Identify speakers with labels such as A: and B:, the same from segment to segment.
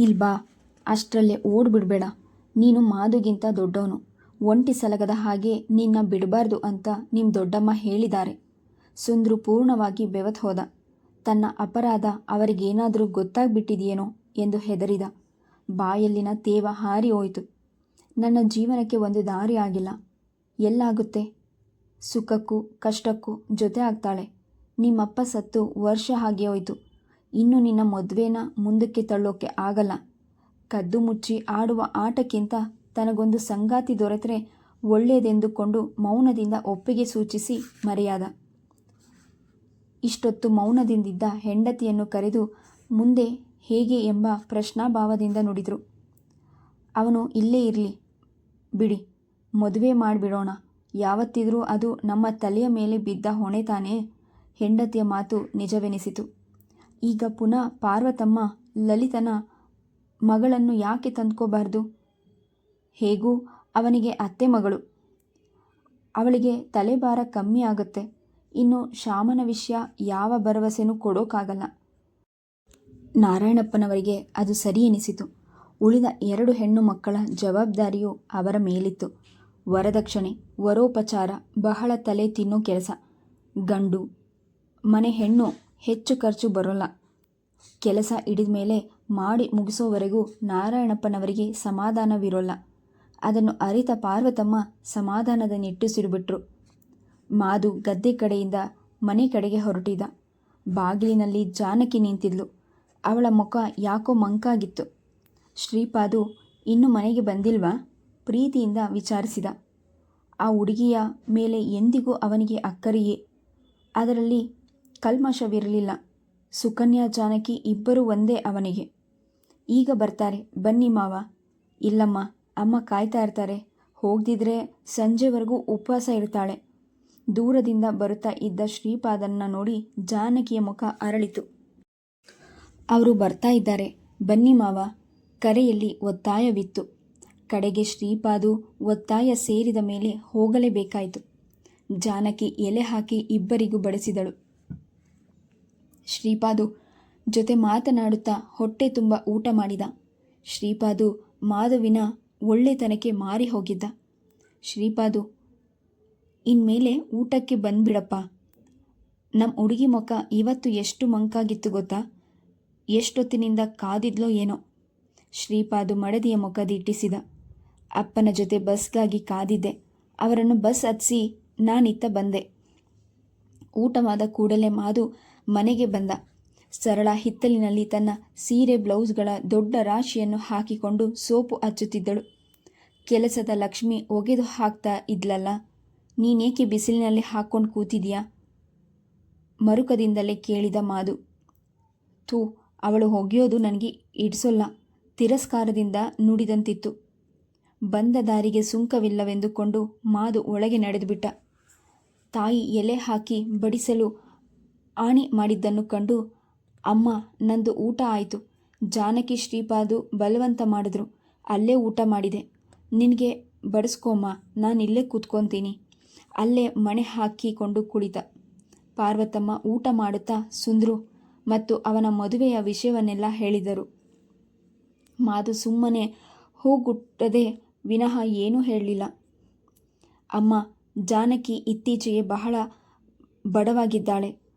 A: ಇಲ್ ಬಾ, ಅಷ್ಟರಲ್ಲೇ ಓಡ್ಬಿಡ್ಬೇಡ. ನೀನು ಮಾದುಗಿಂತ ದೊಡ್ಡವನು. ಒಂಟಿ ಸಲಗದ ಹಾಗೆ ನಿನ್ನ ಬಿಡಬಾರ್ದು ಅಂತ ನಿಮ್ಮ ದೊಡ್ಡಮ್ಮ ಹೇಳಿದ್ದಾರೆ. ಸುಂದ್ರು ಪೂರ್ಣವಾಗಿ ಬೆವತ್ ಹೋದ. ತನ್ನ ಅಪರಾಧ ಅವರಿಗೇನಾದರೂ ಗೊತ್ತಾಗ್ಬಿಟ್ಟಿದೆಯೇನೋ ಎಂದು ಹೆದರಿದ. ಬಾಯಲ್ಲಿನ ತೇವ ಹಾರಿ ಹೋಯಿತು. ನನ್ನ ಜೀವನಕ್ಕೆ ಒಂದು ದಾರಿ ಆಗಿಲ್ಲ. ಎಲ್ಲಾಗುತ್ತೆ? ಸುಖಕ್ಕೂ ಕಷ್ಟಕ್ಕೂ ಜೊತೆ ಆಗ್ತಾಳೆ. ನಿಮ್ಮಪ್ಪ ಸತ್ತು ವರ್ಷ ಹಾಗೆ ಹೋಯಿತು. ಇನ್ನು ನಿನ್ನ ಮದುವೆನ ಮುಂದಕ್ಕೆ ತಳ್ಳೋಕೆ ಆಗಲ್ಲ. ಕದ್ದು ಮುಚ್ಚಿ ಆಡುವ ಆಟಕ್ಕಿಂತ ತನಗೊಂದು ಸಂಗಾತಿ ದೊರೆತರೆ ಒಳ್ಳೆಯದೆಂದುಕೊಂಡು ಮೌನದಿಂದ ಒಪ್ಪಿಗೆ ಸೂಚಿಸಿ ಮರೆಯಾದ. ಇಷ್ಟೊತ್ತು ಮೌನದಿಂದಿದ್ದ ಹೆಂಡತಿಯನ್ನು ಕರೆದು ಮುಂದೆ ಹೇಗೆ ಎಂಬ ಪ್ರಶ್ನಾಭಾವದಿಂದ ನುಡಿದರು. ಅವನು, ಇಲ್ಲೇ ಇರಲಿ. ಬಿಡಿ. ಮದುವೆ ಮಾಡಿಬಿಡೋಣ. ಯಾವತ್ತಿದ್ರೂ ಅದು ನಮ್ಮ ತಲೆಯ ಮೇಲೆ ಬಿದ್ದ ಹೊಣೆ ತಾನೇ? ಹೆಂಡತಿಯ ಮಾತು ನಿಜವೆನಿಸಿತು. ಈಗ ಪುನಃ ಪಾರ್ವತಮ್ಮ ಲಲಿತನ ಮಗಳನ್ನು ಯಾಕೆ ತಂದ್ಕೋಬಾರ್ದು? ಹೇಗೂ ಅವನಿಗೆ ಅತ್ತೆ ಮಗಳು. ಅವಳಿಗೆ ತಲೆಭಾರ ಕಮ್ಮಿ ಆಗುತ್ತೆ. ಇನ್ನು ಶಾಮನ ವಿಷಯ ಯಾವ ಭರವಸೆನೂ ಕೊಡೋಕ್ಕಾಗಲ್ಲ ನಾರಾಯಣಪ್ಪನವರಿಗೆ ಅದು ಸರಿ ಎನಿಸಿತು. ಉಳಿದ ಎರಡು ಹೆಣ್ಣು ಮಕ್ಕಳ ಜವಾಬ್ದಾರಿಯು ಅವರ ಮೇಲಿತ್ತು. ವರದಕ್ಷಿಣೆ ವರೋಪಚಾರ, ಬಹಳ ತಲೆ ತಿನ್ನೋ ಕೆಲಸ. ಗಂಡು, ಮನೆ ಹೆಣ್ಣು ಹೆಚ್ಚು ಖರ್ಚು ಬರೋಲ್ಲ. ಕೆಲಸ ಹಿಡಿದ ಮೇಲೆ ಮಾಡಿ ಮುಗಿಸೋವರೆಗೂ ನಾರಾಯಣಪ್ಪನವರಿಗೆ ಸಮಾಧಾನವಿರೋಲ್ಲ. ಅದನ್ನು ಅರಿತ ಪಾರ್ವತಮ್ಮ ಸಮಾಧಾನದ ನಿಟ್ಟುಸಿರುಬಿಟ್ರು ಮಾದು ಗದ್ದೆ ಕಡೆಯಿಂದ ಮನೆ ಕಡೆಗೆ ಹೊರಟಿದ ಬಾಗಿಲಿನಲ್ಲಿ ಜಾನಕಿ ನಿಂತಿದ್ಲು. ಅವಳ ಮುಖ ಯಾಕೋ ಮಂಕಾಗಿತ್ತು. ಶ್ರೀಪಾದು ಇನ್ನು ಮನೆಗೆ ಬಂದಿಲ್ವಾ? ಪ್ರೀತಿಯಿಂದ ವಿಚಾರಿಸಿದ. ಆ ಹುಡುಗಿಯ ಮೇಲೆ ಎಂದಿಗೂ ಅವನಿಗೆ ಅಕ್ಕರಿಯೇ. ಅದರಲ್ಲಿ ಕಲ್ಮಶವಿರಲಿಲ್ಲ. ಸುಕನ್ಯಾ ಜಾನಕಿ ಇಬ್ಬರೂ ಒಂದೇ ಅವನಿಗೆ. ಈಗ ಬರ್ತಾರೆ. ಬನ್ನಿ ಮಾವ. ಇಲ್ಲಮ್ಮ, ಅಮ್ಮ ಕಾಯ್ತಾ ಇರ್ತಾರೆ. ಹೋಗದಿದ್ರೆ ಸಂಜೆವರೆಗೂ ಉಪವಾಸ ಇರ್ತಾಳೆ ದೂರದಿಂದ ಬರುತ್ತಾ ಇದ್ದ ಶ್ರೀಪಾದನ್ನ ನೋಡಿ ಜಾನಕಿಯ ಮುಖ ಅರಳಿತು. ಅವರು ಬರ್ತಾ ಇದ್ದಾರೆ. ಬನ್ನಿ ಮಾವ. ಕರೆಯಲ್ಲಿ ಒತ್ತಾಯವಿತ್ತು. ಕಡೆಗೆ ಶ್ರೀಪಾದು ಒತ್ತಾಯ ಸೇರಿದ ಮೇಲೆ ಹೋಗಲೇಬೇಕಾಯಿತು. ಜಾನಕಿ ಎಲೆ ಹಾಕಿ ಇಬ್ಬರಿಗೂ ಬಡಿಸಿದಳು. ಶ್ರೀಪಾದು ಜೊತೆ ಮಾತನಾಡುತ್ತಾ ಹೊಟ್ಟೆ ತುಂಬ ಊಟ ಮಾಡಿದ. ಶ್ರೀಪಾದು ಮಾಧುವಿನ ಒಳ್ಳೆತನಕ್ಕೆ ಮಾರಿ ಹೋಗಿದ್ದ. ಶ್ರೀಪಾದು, ಇನ್ಮೇಲೆ ಊಟಕ್ಕೆ ಬಂದ್ಬಿಡಪ್ಪ. ನಮ್ಮ ಹುಡುಗಿ ಮುಖ ಇವತ್ತು ಎಷ್ಟು ಮಂಕಾಗಿತ್ತು ಗೊತ್ತಾ? ಎಷ್ಟೊತ್ತಿನಿಂದ ಕಾದಿದ್ಲೋ ಏನೋ? ಶ್ರೀಪಾದು ಮಡದಿಯ ಮುಖ ದಿಟ್ಟಿಸಿದ ಅಪ್ಪನ ಜೊತೆ ಬಸ್ಗಾಗಿ ಕಾದಿದ್ದೆ. ಅವರನ್ನು ಬಸ್ ಹತ್ತಿಸಿ ನಾನಿತ್ತ ಬಂದೆ. ಊಟವಾದ ಕೂಡಲೇ ಮಾದು ಮನೆಗೆ ಬಂದ. ಸರಳ ಹಿತ್ತಲಿನಲ್ಲಿ ತನ್ನ ಸೀರೆ, ಬ್ಲೌಸ್ಗಳ ದೊಡ್ಡ ರಾಶಿಯನ್ನು ಹಾಕಿಕೊಂಡು ಸೋಪು ಹಚ್ಚುತ್ತಿದ್ದಳು. ಕೆಲಸದ ಲಕ್ಷ್ಮಿ ಒಗೆದು ಹಾಕ್ತಾ ಇದ್ಲಲ್ಲ, ನೀನೇಕೆ ಬಿಸಿಲಿನಲ್ಲಿ ಹಾಕ್ಕೊಂಡು ಕೂತಿದೀಯಾ? ಮರುಕದಿಂದಲೇ ಕೇಳಿದ ಮಾದು. ಥೂ, ಅವಳು ಒಗೆಯೋದು ನನಗೆ ಇಡ್ಸೋಲ್ಲ, ತಿರಸ್ಕಾರದಿಂದ ನುಡಿದಂತಿತ್ತು. ಬಂದ ದಾರಿಗೆ ಸುಂಕವಿಲ್ಲವೆಂದುಕೊಂಡು ಮಾದು ಒಳಗೆ ನಡೆದುಬಿಟ್ಟ. ತಾಯಿ ಎಲೆ ಹಾಕಿ ಬಡಿಸಲು ಆಣಿ ಮಾಡಿದ್ದನ್ನು ಕಂಡು, ಅಮ್ಮ, ನಂದು ಊಟ ಆಯಿತು. ಜಾನಕಿ ಶ್ರೀಪಾದು ಬಲವಂತ ಮಾಡಿದ್ರು. ಅಲ್ಲೇ ಊಟ ಮಾಡಿದೆ. ನಿನಗೆ ಬಡಿಸ್ಕೊಮ್ಮ. ಇಲ್ಲೇ ಕೂತ್ಕೊತೀನಿ. ಅಲ್ಲೇ ಮಣೆ ಹಾಕಿಕೊಂಡು ಕುಳಿತ. ಪಾರ್ವತಮ್ಮ ಊಟ ಮಾಡುತ್ತಾ ಸುಂದ್ರು ಮತ್ತು ಅವನ ಮದುವೆಯ ವಿಷಯವನ್ನೆಲ್ಲ ಹೇಳಿದರು. ಮಾದು ಸುಮ್ಮನೆ ಹೋಗುಟ್ಟದೆ ವಿನಃ ಏನೂ ಹೇಳಲಿಲ್ಲ. ಅಮ್ಮ, ಜಾನಕಿ ಇತ್ತೀಚೆಗೆ ಬಹಳ ಬಡವಾಗಿದ್ದಾಳೆ.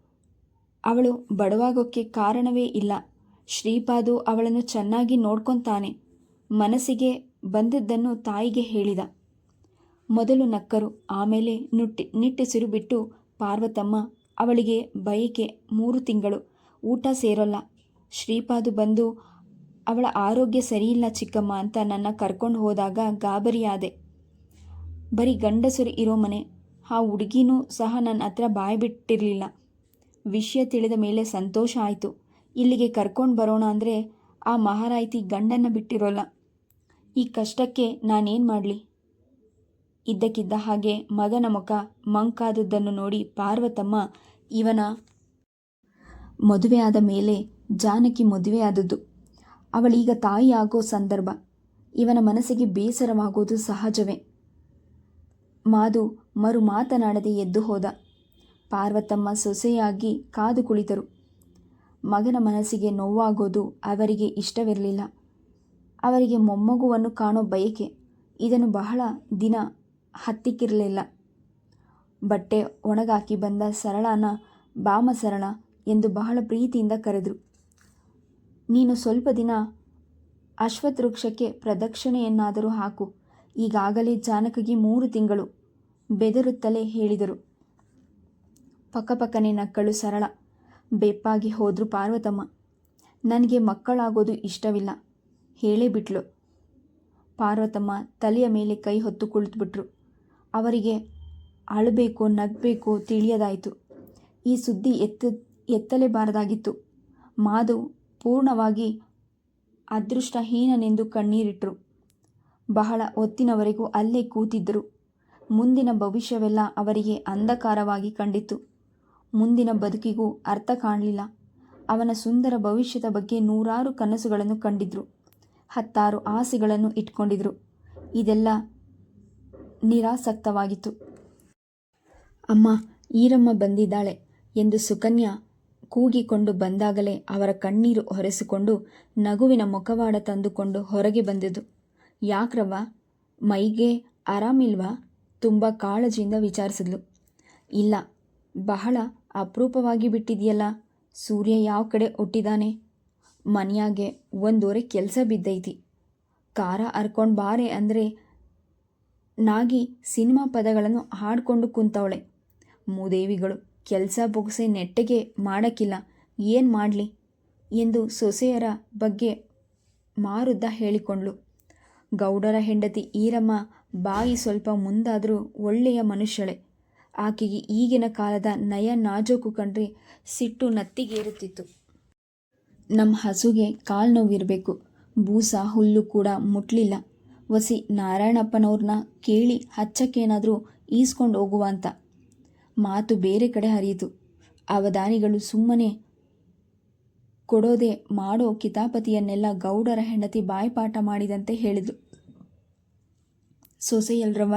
A: ಅವಳು ಬಡವಾಗೋಕ್ಕೆ ಕಾರಣವೇ ಇಲ್ಲ. ಶ್ರೀಪಾದು ಅವಳನ್ನು ಚೆನ್ನಾಗಿ ನೋಡ್ಕೊತಾನೆ. ಮನಸ್ಸಿಗೆ ಬಂದದ್ದನ್ನು ತಾಯಿಗೆ ಹೇಳಿದ. ಮೊದಲು ನಕ್ಕರು, ಆಮೇಲೆ ನುಟ್ಟಿ ನಿಟ್ಟುಸಿರು ಬಿಟ್ಟು ಪಾರ್ವತಮ್ಮ ಅವಳಿಗೆ ಬಯಕೆ ಮೂರು ತಿಂಗಳು, ಊಟ ಸೇರೋಲ್ಲ. ಶ್ರೀಪಾದು ಬಂದು, ಅವಳ ಆರೋಗ್ಯ ಸರಿಯಿಲ್ಲ ಚಿಕ್ಕಮ್ಮ ಅಂತ ನನ್ನ ಕರ್ಕೊಂಡು ಹೋದಾಗ ಗಾಬರಿಯಾದೆ. ಬರೀ ಗಂಡಸರು ಇರೋ ಮನೆ, ಆ ಹುಡುಗಿನೂ ಸಹ ನನ್ನ ಹತ್ರ ಬಾಯಿ ಬಿಟ್ಟಿರಲಿಲ್ಲ. ವಿಷಯ ತಿಳಿದ ಮೇಲೆ ಸಂತೋಷ ಆಯಿತು. ಇಲ್ಲಿಗೆ ಕರ್ಕೊಂಡು ಬರೋಣ ಅಂದರೆ ಆ ಮಹಾರಾಯಿತಿ ಗಂಡನ್ನು ಬಿಟ್ಟಿರೋಲ್ಲ. ಈ ಕಷ್ಟಕ್ಕೆ ನಾನೇನು ಮಾಡಲಿ? ಇದ್ದಕ್ಕಿದ್ದ ಹಾಗೆ ಮಗನ ಮುಖ ಮಂಕಾದದ್ದನ್ನು ನೋಡಿ ಪಾರ್ವತಮ್ಮ, ಇವನ ಮದುವೆಯಾದ ಮೇಲೆ ಜಾನಕಿ ಮದುವೆಯಾದದ್ದು ಅವಳೀಗ ಆಗೋ ಸಂದರ್ಭ. ಇವನ ಮನಸ್ಸಿಗೆ ಬೇಸರವಾಗೋದು ಸಹಜವೇ. ಮಾದು ಮರು ಮಾತನಾಡದೆ ಎದ್ದು ಹೋದ. ಪಾರ್ವತಮ್ಮ ಸೊಸೆಯಾಗಿ ಕಾದು ಕುಳಿತರು. ಮಗನ ಮನಸ್ಸಿಗೆ ನೋವಾಗೋದು ಅವರಿಗೆ ಇಷ್ಟವಿರಲಿಲ್ಲ. ಅವರಿಗೆ ಮೊಮ್ಮಗುವನ್ನು ಕಾಣೋ ಬಯಕೆ, ಇದನ್ನು ಬಹಳ ದಿನ ಹತ್ತಿಕ್ಕಿರಲಿಲ್ಲ. ಬಟ್ಟೆ ಒಣಗಾಕಿ ಬಂದ ಸರಳನ ಬಾಮ ಸರಳ ಎಂದು ಬಹಳ ಪ್ರೀತಿಯಿಂದ ಕರೆದರು. ನೀನು ಸ್ವಲ್ಪ ದಿನ ಅಶ್ವತ್ವೃಕ್ಷಕ್ಕೆ ಪ್ರದಕ್ಷಿಣೆಯನ್ನಾದರೂ ಹಾಕು. ಈಗಾಗಲೇ ಜಾನಕಿಗೆ ಮೂರು ತಿಂಗಳು, ಬೆದರುತ್ತಲೇ ಹೇಳಿದರು. ಪಕ್ಕಪಕ್ಕನೆ ನಕ್ಕಳು ಸರಳ. ಬೆಪ್ಪಾಗಿ ಹೋದ್ರು ಪಾರ್ವತಮ್ಮ. ನನಗೆ ಮಕ್ಕಳಾಗೋದು ಇಷ್ಟವಿಲ್ಲ. ಹೇಳೇ ಬಿಟ್ಲು. ಪಾರ್ವತಮ್ಮ ತಲೆಯ ಮೇಲೆ ಕೈ ಹೊತ್ತು ಕುಳಿತುಬಿಟ್ರು. ಅವರಿಗೆ ಅಳಬೇಕೋ ನಗಬೇಕೋ ತಿಳಿಯದಾಯಿತು. ಈ ಸುದ್ದಿ ಎತ್ತ, ಎತ್ತಲೇಬಾರದಾಗಿತ್ತು. ಮಾಧು ಪೂರ್ಣವಾಗಿ ಅದೃಷ್ಟಹೀನನೆಂದು ಕಣ್ಣೀರಿಟ್ರು. ಬಹಳ ಹೊತ್ತಿನವರೆಗೂ ಅಲ್ಲೇ ಕೂತಿದ್ದರು. ಮುಂದಿನ ಭವಿಷ್ಯವೆಲ್ಲ ಅವರಿಗೆ ಅಂಧಕಾರವಾಗಿ ಕಂಡಿತು ಮುಂದಿನ ಬದುಕಿಗೂ ಅರ್ಥ ಕಾಣಲಿಲ್ಲ. ಅವನ ಸುಂದರ ಭವಿಷ್ಯದ ಬಗ್ಗೆ ನೂರಾರು ಕನಸುಗಳನ್ನು ಕಂಡಿದ್ರು. ಹತ್ತಾರು ಆಸೆಗಳನ್ನು ಇಟ್ಕೊಂಡಿದ್ರು. ಇದೆಲ್ಲ ನಿರಾಸಕ್ತವಾಗಿತ್ತು. ಅಮ್ಮ, ಈರಮ್ಮ ಬಂದಿದ್ದಾಳೆ ಎಂದು ಸುಕನ್ಯಾ ಕೂಗಿಕೊಂಡು ಬಂದಾಗಲೇ ಅವರ ಕಣ್ಣೀರು ಹೊರೆಸಿಕೊಂಡು ನಗುವಿನ ಮುಖವಾಡ ತಂದುಕೊಂಡು ಹೊರಗೆ ಬಂದಿದ್ದು ಯಾಕ್ರವ್ವ? ಮೈಗೆ ಆರಾಮಿಲ್ವಾ? ತುಂಬ ಕಾಳಜಿಯಿಂದ ವಿಚಾರಿಸಿದ್ಲು. ಇಲ್ಲ, ಬಹಳ ಅಪರೂಪವಾಗಿ ಬಿಟ್ಟಿದೆಯಲ್ಲ? ಸೂರ್ಯ ಯಾವ ಕಡೆ ಹುಟ್ಟಿದಾನೆ ಮನೆಯಾಗೆ ಒಂದೂವರೆ ಕೆಲಸ ಬಿದ್ದೈತಿ. ಕಾರ ಹರ್ಕೊಂಡು ಬಾರೆ ಅಂದರೆ ನಾಗಿ ಸಿನಿಮಾ ಪದಗಳನ್ನು ಹಾಡಿಕೊಂಡು ಕುಂತವಳೆ. ಮೂದೇವಿಗಳು ಕೆಲಸ ಬೊಗಸೆ ನೆಟ್ಟಗೆ ಮಾಡೋಕ್ಕಿಲ್ಲ. ಏನು ಮಾಡಲಿ? ಎಂದು ಸೊಸೆಯರ ಬಗ್ಗೆ ಮಾರುದ್ದ ಹೇಳಿಕೊಂಡ್ಳು. ಗೌಡರ ಹೆಂಡತಿ ಈರಮ್ಮ ಬಾಯಿ ಸ್ವಲ್ಪ ಮುಂದಾದರೂ ಒಳ್ಳೆಯ ಮನುಷ್ಯಳೆ. ಆಕೆಗೆ ಈಗಿನ ಕಾಲದ ನಯ ನಾಜೂಕು ಕಂಡ್ರೆ ಸಿಟ್ಟು ನತ್ತಿಗೇರುತ್ತಿತ್ತು. ನಮ್ಮ ಹಸುಗೆ ಕಾಲು ನೋವಿರಬೇಕು. ಬೂಸ, ಹುಲ್ಲು ಕೂಡ ಮುಟ್ಲಿಲ್ಲ. ವಸಿ ನಾರಾಯಣಪ್ಪನವ್ರನ್ನ ಕೇಳಿ ಹಚ್ಚಕ್ಕೇನಾದರೂ ಈಸ್ಕೊಂಡು ಹೋಗುವ ಅಂತ. ಮಾತು ಬೇರೆ ಕಡೆ ಹರಿಯಿತು. ಅವಧಾನಿಗಳು ಸುಮ್ಮನೆ ಕೊಡೋದೆ ಮಾಡೋ ಕಿತಾಪತಿಯನ್ನೆಲ್ಲ ಗೌಡರ ಹೆಂಡತಿ ಬಾಯ್ಪಾಠ ಮಾಡಿದಂತೆ ಹೇಳಿದ್ರು. ಸೊಸೆಯಲ್ರವ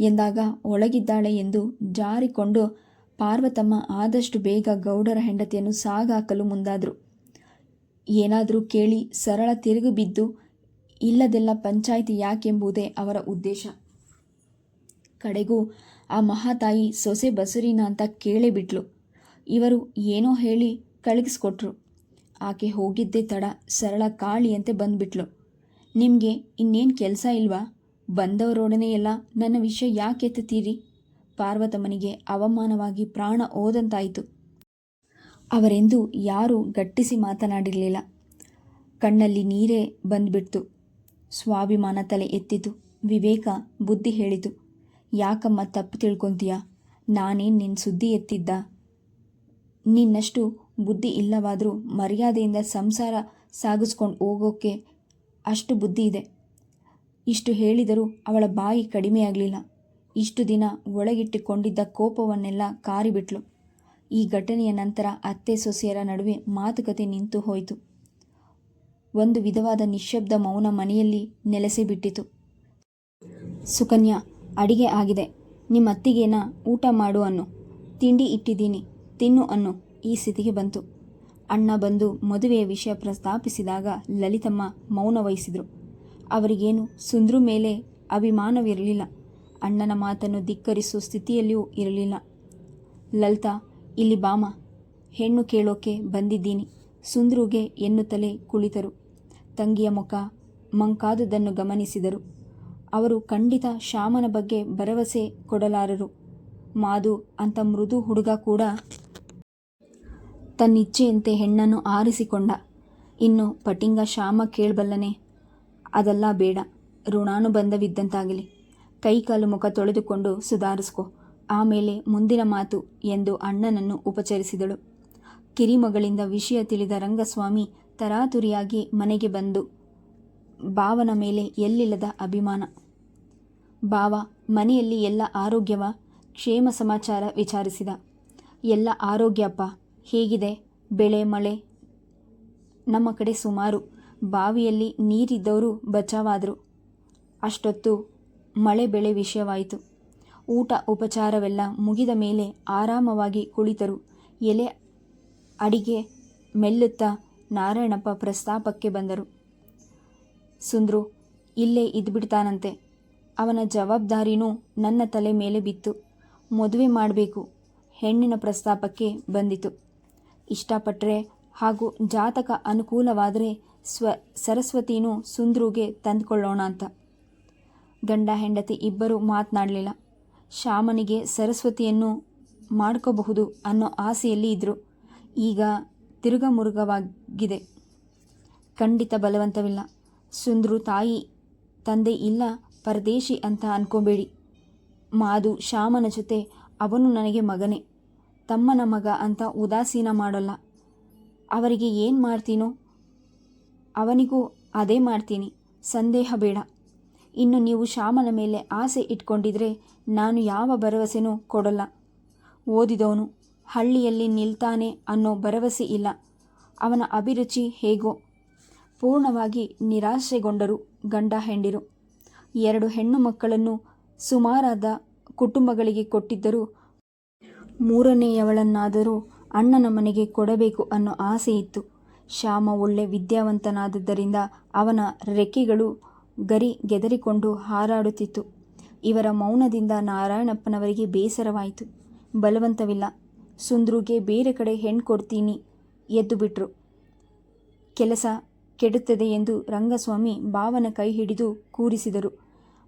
A: ಎಂದಾಗ ಒಳಗಿದ್ದಾಳೆ ಎಂದು ಜಾರಿಕೊಂಡು ಪಾರ್ವತಮ್ಮ ಆದಷ್ಟು ಬೇಗ ಗೌಡರ ಹೆಂಡತಿಯನ್ನು ಸಾಗಾಕಲು ಮುಂದಾದರು. ಏನಾದರೂ ಕೇಳಿ ಸರಳ ತಿರುಗು ಬಿದ್ದು, ಇಲ್ಲದೆಲ್ಲ ಪಂಚಾಯಿತಿ ಯಾಕೆಂಬುದೇ ಅವರ ಉದ್ದೇಶ. ಕಡೆಗೂ ಆ ಮಹಾತಾಯಿ ಸೊಸೆ ಬಸುರಿನ ಅಂತ ಕೇಳೇ ಬಿಟ್ಲು ಇವರು ಏನೋ ಹೇಳಿ ಕಳಗಿಸ್ಕೊಟ್ರು ಆಕೆ ಹೋಗಿದ್ದೇ ತಡ ಸರಳ ಕಾಳಿಯಂತೆ ಬಂದ್ಬಿಟ್ಲು. ನಿಮಗೆ ಇನ್ನೇನು ಕೆಲಸ ಇಲ್ವಾ? ಬಂದವರೊಡನೆ ಎಲ್ಲ ನನ್ನ ವಿಷಯ ಯಾಕೆ ಎತ್ತುತ್ತೀರಿ? ಪಾರ್ವತಮ್ಮನಿಗೆ ಅವಮಾನವಾಗಿ ಪ್ರಾಣ ಓದಂತಾಯಿತು ಅವರೆಂದು ಯಾರೂ ಗಟ್ಟಿಸಿ ಮಾತನಾಡಿರಲಿಲ್ಲ. ಕಣ್ಣಲ್ಲಿ ನೀರೇ ಬಂದ್ಬಿಡ್ತು. ಸ್ವಾಭಿಮಾನ ತಲೆ ಎತ್ತಿತು. ವಿವೇಕ ಬುದ್ಧಿ ಹೇಳಿತು. ಯಾಕಮ್ಮ ತಪ್ಪು ತಿಳ್ಕೊತೀಯ? ನಾನೇನು ನಿನ್ನ ಸುದ್ದಿ ಎತ್ತಿದ್ದ. ನಿನ್ನಷ್ಟು ಬುದ್ಧಿ ಇಲ್ಲವಾದರೂ ಮರ್ಯಾದೆಯಿಂದ ಸಂಸಾರ ಸಾಗಿಸ್ಕೊಂಡು ಹೋಗೋಕ್ಕೆ ಅಷ್ಟು ಬುದ್ಧಿ ಇದೆ. ಇಷ್ಟು ಹೇಳಿದರೂ ಅವಳ ಬಾಯಿ ಕಡಿಮೆಯಾಗಲಿಲ್ಲ. ಇಷ್ಟು ದಿನ ಒಳಗಿಟ್ಟುಕೊಂಡಿದ್ದ ಕೋಪವನ್ನೆಲ್ಲ ಕಾರಿಬಿಟ್ಲು. ಈ ಘಟನೆಯ ನಂತರ ಅತ್ತೆ ಸೊಸೆಯರ ನಡುವೆ ಮಾತುಕತೆ ನಿಂತು ಹೋಯಿತು. ಒಂದು ವಿಧವಾದ ನಿಶ್ಶಬ್ದ ಮೌನ ಮನೆಯಲ್ಲಿ ನೆಲೆಸಿ ಬಿಟ್ಟಿತು. ಸುಕನ್ಯಾ, ಅಡಿಗೆ ಆಗಿದೆ. ನಿಮ್ಮ ಅತ್ತಿಗೇನ ಊಟ ಮಾಡು ಅನ್ನು. ತಿಂಡಿ ಇಟ್ಟಿದ್ದೀನಿ. ತಿನ್ನು ಅನ್ನು. ಈ ಸ್ಥಿತಿಗೆ ಬಂತು. ಅಣ್ಣ ಬಂದು ಮದುವೆಯ ವಿಷಯ ಪ್ರಸ್ತಾಪಿಸಿದಾಗ ಲಲಿತಮ್ಮ ಮೌನ ವಹಿಸಿದರು. ಅವರಿಗೇನು ಸುಂದ್ರು ಮೇಲೆ ಅಭಿಮಾನವಿರಲಿಲ್ಲ. ಅಣ್ಣನ ಮಾತನ್ನು ಧಿಕ್ಕರಿಸುವ ಸ್ಥಿತಿಯಲ್ಲಿಯೂ ಇರಲಿಲ್ಲ. ಲಲಿತಾ, ಇಲ್ಲಿ ಬಾಮ ಹೆಣ್ಣು ಕೇಳೋಕೆ ಬಂದಿದ್ದೀನಿ. ಸುಂದ್ರುಗೆ ಎನ್ನುತ್ತಲೇ ಕುಳಿತರು. ತಂಗಿಯ ಮುಖ ಮಂಕಾದುದನ್ನು ಗಮನಿಸಿದರು. ಅವರು ಖಂಡಿತ ಶ್ಯಾಮನ ಬಗ್ಗೆ ಭರವಸೆ ಕೊಡಲಾರರು. ಮಾದು ಅಂತ ಮೃದು ಹುಡುಗ ಕೂಡ ತನ್ನಿಚ್ಛೆಯಂತೆ ಹೆಣ್ಣನ್ನು ಆರಿಸಿಕೊಂಡ. ಇನ್ನು ಪಟಿಂಗ ಶ್ಯಾಮ ಕೇಳಬಲ್ಲನೆ. ಅದೆಲ್ಲ ಬೇಡ. ಋಣಾನುಬಂಧವಿದ್ದಂತಾಗಲಿ. ಕೈಕಾಲು ಮುಖ ತೊಳೆದುಕೊಂಡು ಸುಧಾರಿಸ್ಕೊ. ಆಮೇಲೆ ಮುಂದಿನ ಮಾತು ಎಂದು ಅಣ್ಣನನ್ನು ಉಪಚರಿಸಿದಳು. ಕಿರಿಮಗಳಿಂದ ವಿಷಯ ತಿಳಿದ ರಂಗಸ್ವಾಮಿ ತರಾತುರಿಯಾಗಿ ಮನೆಗೆ ಬಂದು, ಭಾವನ ಮೇಲೆ ಎಲ್ಲಿಲ್ಲದ ಅಭಿಮಾನ. ಭಾವ, ಮನೆಯಲ್ಲಿ ಎಲ್ಲ ಆರೋಗ್ಯವ? ಕ್ಷೇಮ ಸಮಾಚಾರ ವಿಚಾರಿಸಿದ. ಎಲ್ಲ ಆರೋಗ್ಯಪ್ಪ ಹೇಗಿದೆ? ಬೆಳೆ, ಮಳೆ? ನಮ್ಮ ಕಡೆ ಸುಮಾರು. ಬಾವಿಯಲ್ಲಿ ನೀರಿದ್ದವರು ಬಚಾವಾದರು. ಅಷ್ಟೊತ್ತು ಮಳೆ ಬೆಳೆ ವಿಷಯವಾಯಿತು. ಊಟ, ಉಪಚಾರವೆಲ್ಲ ಮುಗಿದ ಮೇಲೆ ಆರಾಮವಾಗಿ ಕುಳಿತರು. ಎಲೆ ಅಡಿಗೆ ಮೆಲ್ಲುತ್ತಾ ನಾರಾಯಣಪ್ಪ ಪ್ರಸ್ತಾಪಕ್ಕೆ ಬಂದರು. ಸುಂದ್ರು, ಇಲ್ಲೇ ಇದ್ಬಿಡ್ತಾನಂತೆ. ಅವನ ಜವಾಬ್ದಾರಿನೂ ನನ್ನ ತಲೆ ಮೇಲೆ ಬಿತ್ತು. ಮದುವೆ ಮಾಡಬೇಕು, ಹೆಣ್ಣಿನ ಪ್ರಸ್ತಾಪಕ್ಕೆ ಬಂದಿತು. ಇಷ್ಟಪಟ್ಟರೆ ಹಾಗೂ ಜಾತಕ ಅನುಕೂಲವಾದರೆ ಸ್ವ, ಸರಸ್ವತಿನೂ ಸುಂದ್ರುಗೆ ತಂದುಕೊಳ್ಳೋಣ ಅಂತ. ಗಂಡ ಹೆಂಡತಿ ಇಬ್ಬರೂ ಮಾತನಾಡಲಿಲ್ಲ. ಶ್ಯಾಮನಿಗೆ ಸರಸ್ವತಿಯನ್ನು ಮಾಡ್ಕೋಬಹುದು ಅನ್ನೋ ಆಸೆಯಲ್ಲಿ ಇದ್ದರು ಈಗ ತಿರುಗಮುರುಗವಾಗಿದೆ. ಖಂಡಿತ ಬಲವಂತವಿಲ್ಲ. ಸುಂದ್ರು ತಾಯಿ, ತಂದೆ ಇಲ್ಲ, ಪರದೇಶಿ ಅಂತ ಅನ್ಕೋಬೇಡಿ. ಮಾದು ಶ್ಯಾಮನ ಜೊತೆ, ಅವನು ನನಗೆ ಮಗನೇ. ತಮ್ಮನ ಮಗ ಅಂತ ಉದಾಸೀನ ಮಾಡಲ್ಲ. ಅವರಿಗೆ ಏನು ಮಾಡ್ತೀನೋ? ಅವನಿಗೂ ಅದೇ ಮಾಡ್ತೀನಿ. ಸಂದೇಹ ಬೇಡ. ಇನ್ನು ನೀವು ಶ್ಯಾಮನ ಮೇಲೆ ಆಸೆ ಇಟ್ಕೊಂಡಿದ್ರೆ ನಾನು ಯಾವ ಭರವಸೆನೂ ಕೊಡಲ್ಲ. ಓದಿದವನು ಹಳ್ಳಿಯಲ್ಲಿ ನಿಲ್ತಾನೆ ಅನ್ನೋ ಭರವಸೆ ಇಲ್ಲ. ಅವನ ಅಭಿರುಚಿ ಹೇಗೋ. ಪೂರ್ಣವಾಗಿ ನಿರಾಶೆಗೊಂಡರು ಗಂಡ ಹೆಂಡಿರು. ಎರಡು ಹೆಣ್ಣು ಮಕ್ಕಳನ್ನು ಸುಮಾರಾದ ಕುಟುಂಬಗಳಿಗೆ ಕೊಟ್ಟಿದ್ದರೂ ಮೂರನೆಯವಳನ್ನಾದರೂ ಅಣ್ಣನ ಮನೆಗೆ ಕೊಡಬೇಕು ಅನ್ನೋ ಆಸೆ ಇತ್ತು ಶ್ಯಾಮ ಒಳ್ಳೆ ವಿದ್ಯಾವಂತನಾದದ್ದರಿಂದ ಅವನ ರೆಕ್ಕೆಗಳು ಗರಿ ಗೆದರಿಕೊಂಡು ಹಾರಾಡುತ್ತಿತ್ತು. ಇವರ ಮೌನದಿಂದ ನಾರಾಯಣಪ್ಪನವರಿಗೆ ಬೇಸರವಾಯಿತು. ಬಲವಂತವಿಲ್ಲ. ಸುಂದ್ರುಗೆ ಬೇರೆ ಕಡೆ ಹೆಣ್ಣು ಕೊಡ್ತೀನಿ ಎದ್ದು ಬಿಟ್ರು. ಕೆಲಸ ಕೆಡುತ್ತದೆ ಎಂದು ರಂಗಸ್ವಾಮಿ ಬಾವನ ಕೈ ಹಿಡಿದು ಕೂರಿಸಿದರು.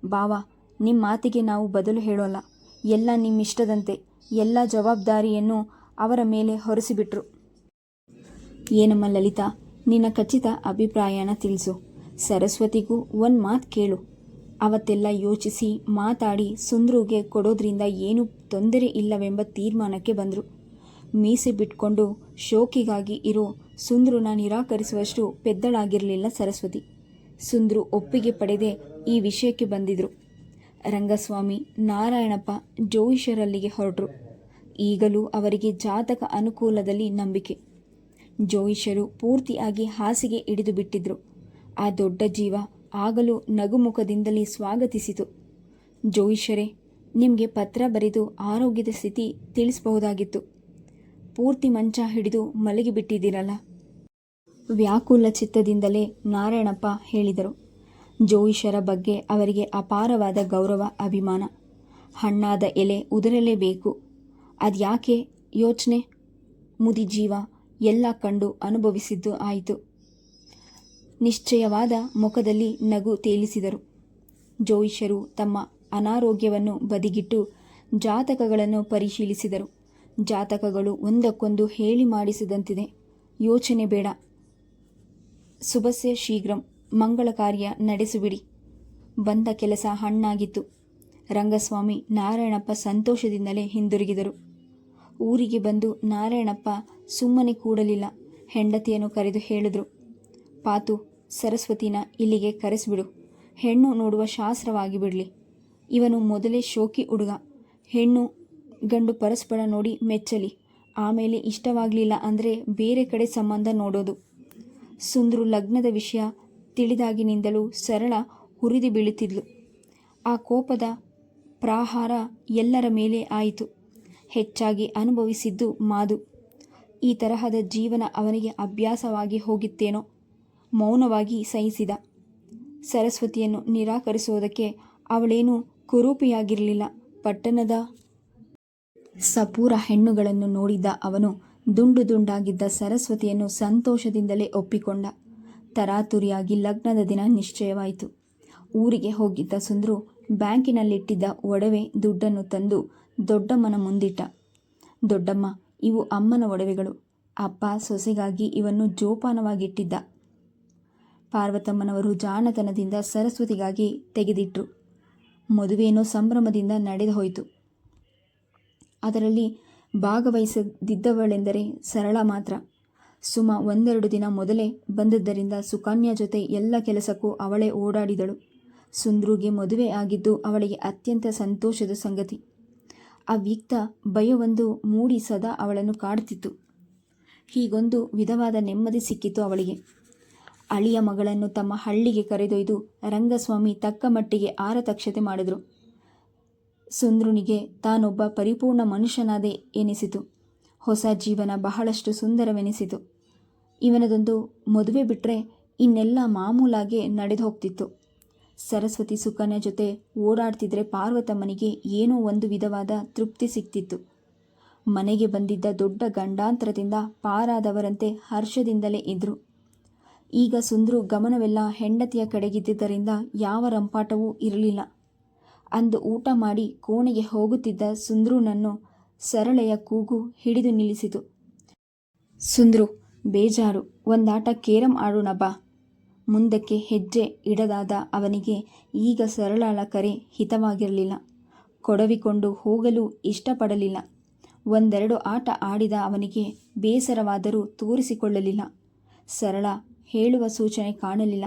A: ಬಾವ ನಿಮ್ಮ ಮಾತಿಗೆ ನಾವು ಬದಲು ಹೇಳೋಲ್ಲ. ಎಲ್ಲ ನಿಮ್ಮಿಷ್ಟದಂತೆ. ಎಲ್ಲ ಜವಾಬ್ದಾರಿಯನ್ನು ಅವರ ಮೇಲೆ ಹೊರಿಸಿಬಿಟ್ರು. ಏನಮ್ಮ ಲಲಿತಾ ನಿನ್ನ ಖಚಿತ ಅಭಿಪ್ರಾಯನ ತಿಳಿಸು. ಸರಸ್ವತಿಗೂ ಒಂದು ಮಾತು ಕೇಳು. ಅವತ್ತೆಲ್ಲ ಯೋಚಿಸಿ, ಮಾತಾಡಿ ಸುಂದ್ರುಗೆ ಕೊಡೋದ್ರಿಂದ ಏನೂ ತೊಂದರೆ ಇಲ್ಲವೆಂಬ ತೀರ್ಮಾನಕ್ಕೆ ಬಂದರು. ಮೀಸೆ ಬಿಟ್ಕೊಂಡು ಶೋಕಿಗಾಗಿ ಇರೋ, ಸುಂದ್ರುನ ನಿರಾಕರಿಸುವಷ್ಟು ಪೆದ್ದಳಾಗಿರಲಿಲ್ಲ ಸರಸ್ವತಿ. ಸುಂದ್ರು ಒಪ್ಪಿಗೆ ಪಡೆದೆ ಈ ವಿಷಯಕ್ಕೆ ಬಂದಿದ್ರು. ರಂಗಸ್ವಾಮಿ, ನಾರಾಯಣಪ್ಪ ಜೋಯಿಷರಲ್ಲಿಗೆ ಹೊರಟರು. ಈಗಲೂ ಅವರಿಗೆ ಜಾತಕ ಅನುಕೂಲದಲ್ಲಿ ನಂಬಿಕೆ. ಜೋಯಿಷರು ಪೂರ್ತಿಯಾಗಿ ಹಾಸಿಗೆ ಹಿಡಿದು ಬಿಟ್ಟಿದ್ರು. ಆ ದೊಡ್ಡ ಜೀವ ಆಗಲೂ ನಗುಮುಖದಿಂದಲೇ ಸ್ವಾಗತಿಸಿತು. ಜೋಯಿಷರೇ ನಿಮಗೆ ಪತ್ರ ಬರೆದು ಆರೋಗ್ಯದ ಸ್ಥಿತಿ ತಿಳಿಸಬಹುದಾಗಿತ್ತು. ಪೂರ್ತಿ ಮಂಚ ಹಿಡಿದು ಮಲಗಿಬಿಟ್ಟಿದ್ದೀರಲ್ಲ? ವ್ಯಾಕುಲ ಚಿತ್ತದಿಂದಲೇ ನಾರಾಯಣಪ್ಪ ಹೇಳಿದರು. ಜೋಯಿಷರ ಬಗ್ಗೆ ಅವರಿಗೆ ಅಪಾರವಾದ ಗೌರವ, ಅಭಿಮಾನ. ಹಣ್ಣಾದ ಎಲೆ ಉದುರಲೇಬೇಕು. ಅದ್ಯಾಕೆ ಯೋಚನೆ? ಮುದಿ ಜೀವ ಎಲ್ಲ ಕಂಡು ಅನುಭವಿಸಿದ್ದು ಆಯಿತು. ನಿಶ್ಚಯವಾದ ಮುಖದಲ್ಲಿ ನಗು ತೇಲಿಸಿದರು. ಜೋಯಿಷರು ತಮ್ಮ ಅನಾರೋಗ್ಯವನ್ನು ಬದಿಗಿಟ್ಟು ಜಾತಕಗಳನ್ನು ಪರಿಶೀಲಿಸಿದರು. ಜಾತಕಗಳು ಒಂದಕ್ಕೊಂದು ಹೇಳಿ ಮಾಡಿಸಿದಂತಿದೆ. ಯೋಚನೆ ಬೇಡ. ಸುಭಸ್ಯ ಶೀಘ್ರಂ. ಮಂಗಳ ಕಾರ್ಯ ನಡೆಸುಬಿಡಿ ಬಂದ ಕೆಲಸ ಹಣ್ಣಾಗಿತ್ತು. ರಂಗಸ್ವಾಮಿ ನಾರಾಯಣಪ್ಪ ಸಂತೋಷದಿಂದಲೇ ಹಿಂದಿರುಗಿದರು. ಊರಿಗೆ ಬಂದು ನಾರಾಯಣಪ್ಪ ಸುಮ್ಮನೆ ಕೂಡಲಿಲ್ಲ. ಹೆಂಡತಿಯನ್ನು ಕರೆದು ಹೇಳಿದ್ರು, ಪಾತು, ಸರಸ್ವತಿನ ಇಲ್ಲಿಗೆ ಕರೆಸಿಬಿಡು. ಹೆಣ್ಣು ನೋಡುವ ಶಾಸ್ತ್ರವಾಗಿ ಬಿಡಲಿ. ಇವನು ಮೊದಲೇ ಶೋಕಿ ಹುಡುಗ. ಹೆಣ್ಣು ಗಂಡು ಪರಸ್ಪರ ನೋಡಿ ಮೆಚ್ಚಲಿ. ಆಮೇಲೆ ಇಷ್ಟವಾಗಲಿಲ್ಲ ಅಂದರೆ ಬೇರೆ ಕಡೆ ಸಂಬಂಧ ನೋಡೋದು. ಸುಂದ್ರು ಲಗ್ನದ ವಿಷಯ ತಿಳಿದಾಗಿನಿಂದಲೂ ಸರಳ ಹುರಿದು ಬೀಳುತ್ತಿದ್ಲು. ಆ ಕೋಪದ ಪ್ರಾಹಾರ ಎಲ್ಲರ ಮೇಲೆ ಆಯಿತು. ಹೆಚ್ಚಾಗಿ ಅನುಭವಿಸಿದ್ದು ಮಾದು. ಈ ತರಹದ ಜೀವನ ಅವನಿಗೆ ಅಭ್ಯಾಸವಾಗಿ ಹೋಗಿತ್ತೇನೋ? ಮೌನವಾಗಿ ಸಹಿಸಿದ. ಸರಸ್ವತಿಯನ್ನು ನಿರಾಕರಿಸುವುದಕ್ಕೆ ಅವಳೇನೂ ಕುರೂಪಿಯಾಗಿರಲಿಲ್ಲ. ಪಟ್ಟಣದ ಸಪೂರ ಹೆಣ್ಣುಗಳನ್ನು ನೋಡಿದ್ದ ಅವನು ದುಂಡು ದುಂಡಾಗಿದ್ದ ಸರಸ್ವತಿಯನ್ನು ಸಂತೋಷದಿಂದಲೇ ಒಪ್ಪಿಕೊಂಡ. ತರಾತುರಿಯಾಗಿ ಲಗ್ನದ ದಿನ ನಿಶ್ಚಯವಾಯಿತು. ಊರಿಗೆ ಹೋಗಿದ್ದ ಸುಂದ್ರು ಬ್ಯಾಂಕಿನಲ್ಲಿಟ್ಟಿದ್ದ ಒಡವೆ ದುಡ್ಡನ್ನು ತಂದು ದೊಡ್ಡಮ್ಮನ ಮುಂದಿಟ್ಟ. ದೊಡ್ಡಮ್ಮ ಇವು ಅಮ್ಮನ ಒಡವೆಗಳು. ಅಪ್ಪ ಸೊಸೆಗಾಗಿ ಇವನ್ನು ಜೋಪಾನವಾಗಿಟ್ಟಿದ್ದ. ಪಾರ್ವತಮ್ಮನವರು ಜಾಣತನದಿಂದ ಸರಸ್ವತಿಗಾಗಿ ತೆಗೆದಿಟ್ರು. ಮದುವೆಯನ್ನು ಸಂಭ್ರಮದಿಂದ ನಡೆದು ಹೋಯಿತು. ಅದರಲ್ಲಿ ಭಾಗವಹಿಸದಿದ್ದವಳೆಂದರೆ ಸರಳ ಮಾತ್ರ. ಸುಮ ಒಂದೆರಡು ದಿನ ಮೊದಲೇ ಬಂದದ್ದರಿಂದ ಸುಕನ್ಯಾ ಜೊತೆ ಎಲ್ಲ ಕೆಲಸಕ್ಕೂ ಅವಳೇ ಓಡಾಡಿದಳು. ಸುಂದ್ರುಗೆ ಮದುವೆ ಆಗಿದ್ದು ಅವಳಿಗೆ ಅತ್ಯಂತ ಸಂತೋಷದ ಸಂಗತಿ. ಅವ್ಯಕ್ತ ಭಯವೊಂದು ಮೂಡಿ ಸದಾ ಅವಳನ್ನು ಕಾಡುತ್ತಿತ್ತು. ಹೀಗೊಂದು ವಿಧವಾದ ನೆಮ್ಮದಿ ಸಿಕ್ಕಿತು ಅವಳಿಗೆ. ಅಳಿಯ ಮಗಳನ್ನು ತಮ್ಮ ಹಳ್ಳಿಗೆ ಕರೆದೊಯ್ದು ರಂಗಸ್ವಾಮಿ ತಕ್ಕ ಮಟ್ಟಿಗೆ ಆರತಕ್ಷತೆ ಮಾಡಿದರು. ಸುಂದ್ರುನಿಗೆ ತಾನೊಬ್ಬ ಪರಿಪೂರ್ಣ ಮನುಷ್ಯನಾದೆ ಎನಿಸಿತು. ಹೊಸ ಜೀವನ ಬಹಳಷ್ಟು ಸುಂದರವೆನಿಸಿತು. ಇವನದೊಂದು ಮದುವೆ ಬಿಟ್ಟರೆ ಇನ್ನೆಲ್ಲ ಮಾಮೂಲಾಗೆ ನಡೆದು ಹೋಗ್ತಿತ್ತು ಸರಸ್ವತಿ ಸುಕನ್ಯ ಜೊತೆ ಓಡಾಡ್ತಿದ್ರೆ ಪಾರ್ವತಮ್ಮನಿಗೆ ಏನೋ ಒಂದು ವಿಧವಾದ ತೃಪ್ತಿ ಸಿಕ್ತಿತ್ತು. ಮನೆಗೆ ಬಂದಿದ್ದ ದೊಡ್ಡ ಗಂಡಾಂತರದಿಂದ ಪಾರಾದವರಂತೆ ಹರ್ಷದಿಂದಲೇ ಇದ್ರು. ಈಗ ಸುಂದ್ರು ಗಮನವೆಲ್ಲ ಹೆಂಡತಿಯ ಕಡೆಗಿದ್ದರಿಂದ ಯಾವ ರಂಪಾಟವೂ ಇರಲಿಲ್ಲ. ಅಂದು ಊಟ ಮಾಡಿ ಕೋಣೆಗೆ ಹೋಗುತ್ತಿದ್ದ ಸುಂದ್ರುನನ್ನು ಸರಳೆಯ ಕೂಗು ಹಿಡಿದು ನಿಲ್ಲಿಸಿತು. ಸುಂದ್ರು, ಬೇಜಾರು, ಒಂದಾಟ ಕೇರಂ ಆಡೋಣ ಬಾ. ಮುಂದಕ್ಕೆ ಹೆಜ್ಜೆ ಇಡದಾದ ಅವನಿಗೆ ಈಗ ಸರಳಳ ಕರೆ ಹಿತವಾಗಿರಲಿಲ್ಲ. ಕೊಡವಿಕೊಂಡು ಹೋಗಲು ಇಷ್ಟಪಡಲಿಲ್ಲ. ಒಂದೆರಡು ಆಟ ಆಡಿದ ಅವನಿಗೆ ಬೇಸರವಾದರೂ ತೋರಿಸಿಕೊಳ್ಳಲಿಲ್ಲ. ಸರಳ ಹೇಳುವ ಸೂಚನೆ ಕಾಣಲಿಲ್ಲ.